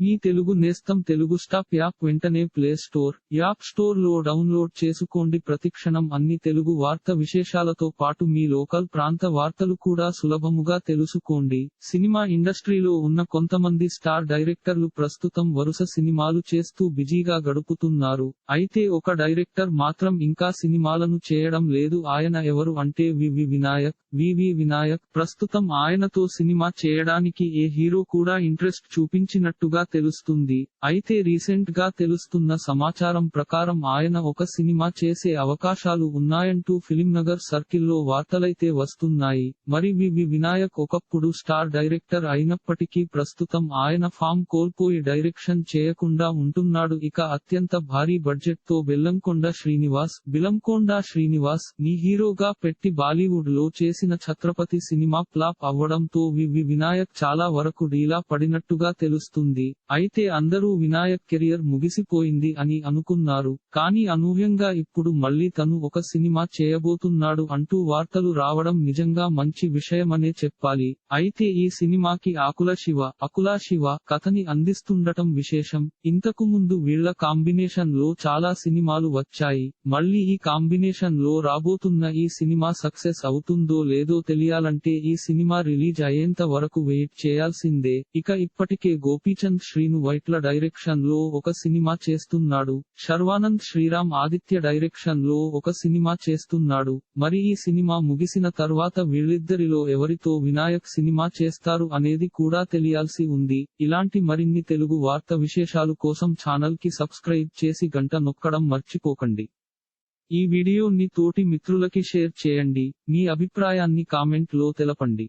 మీ తెలుగు నేస్తం Telugu stop app వెంటనే play store app స్టోర్లో డౌన్లోడ్ చేసుకోండి. ప్రతిక్షణం అన్ని తెలుగు వార్త విశేషాలతో పాటు మీ లోకల్ ప్రాంత వార్తలు కూడా సులభముగా తెలుసుకోండి. సినిమా ఇండస్ట్రీలో ఉన్న కొంతమంది స్టార్ డైరెక్టర్లు ప్రస్తుతం వరుస సినిమాలు చేస్తూ బిజీగా గడుపుతున్నారు. అయితే ఒక డైరెక్టర్ మాత్రం ఇంకా సినిమాలను చేయడం లేదు. ఆయన ఎవరు అంటే వివి వినాయక్ వివి వినాయక్. ప్రస్తుతం ఆయనతో సినిమా చేయడానికి ఏ హీరో కూడా ఇంట్రెస్ట్ చూపించినట్టుగా తెలుస్తుంది. అయితే రీసెంట్గా తెలుస్తున్న సమాచారం ప్రకారం ఆయన ఒక సినిమా చేసే అవకాశాలు ఉన్నాయంటూ ఫిలింనగర్ సర్కిల్లో వార్తలైతే వస్తున్నాయి. మరి వివి వినాయక్ ఒకప్పుడు స్టార్ డైరెక్టర్ అయినప్పటికీ ప్రస్తుతం ఆయన ఫామ్ కోల్పోయి డైరెక్షన్ చేయకుండా ఉంటున్నాడు. ఇక అత్యంత భారీ బడ్జెట్తో బెల్లంకొండ శ్రీనివాస్ బిలంకొండ శ్రీనివాస్ని హీరోగా పెట్టి బాలీవుడ్లో చేసిన ఛత్రపతి సినిమా ఫ్లాప్ అవ్వడంతో వివి వినాయక్ చాలా వరకు డీలా పడినట్టుగా తెలుస్తుంది. అయితే అందరూ వినాయక్ కెరియర్ ముగిసిపోయింది అని అనుకున్నారు. కానీ అనూహ్యంగా ఇప్పుడు మళ్ళీ తను ఒక సినిమా చేయబోతున్నాడు అంటూ వార్తలు రావడం నిజంగా మంచి విషయమనే చెప్పాలి. అయితే ఈ సినిమాకి ఆకుల శివ అకులా శివ కథని అందిస్తుండటం విశేషం. ఇంతకు ముందు వీళ్ళ కాంబినేషన్లో చాలా సినిమాలు వచ్చాయి. మళ్ళీ ఈ కాంబినేషన్లో రాబోతున్న ఈ సినిమా సక్సెస్ అవుతుందో లేదో తెలియాలంటే ఈ సినిమా రిలీజ్ అయ్యేంత వరకు వెయిట్ చేయాల్సిందే. ఇక ఇప్పటికే గోపీచంద్ శ్రీను వైట్ల డైరెక్షన్లో ఒక సినిమా చేస్తున్నాడు. శర్వానంద్ శ్రీరామ్ ఆదిత్య డైరెక్షన్లో ఒక సినిమా చేస్తున్నాడు. మరి ఈ సినిమా ముగిసిన తర్వాత వీళ్ళిద్దరిలో ఎవరితో వినాయక్ సినిమా చేస్తారు అనేది కూడా తెలియాల్సి ఉంది. ఇలాంటి మరిన్ని తెలుగు వార్త విశేషాలు కోసం ఛానల్కి సబ్స్క్రైబ్ చేసి గంట నొక్కడం మర్చిపోకండి. ఈ వీడియోని తోటి మిత్రులకి షేర్ చేయండి. మీ అభిప్రాయాన్ని కామెంట్లో తెలపండి.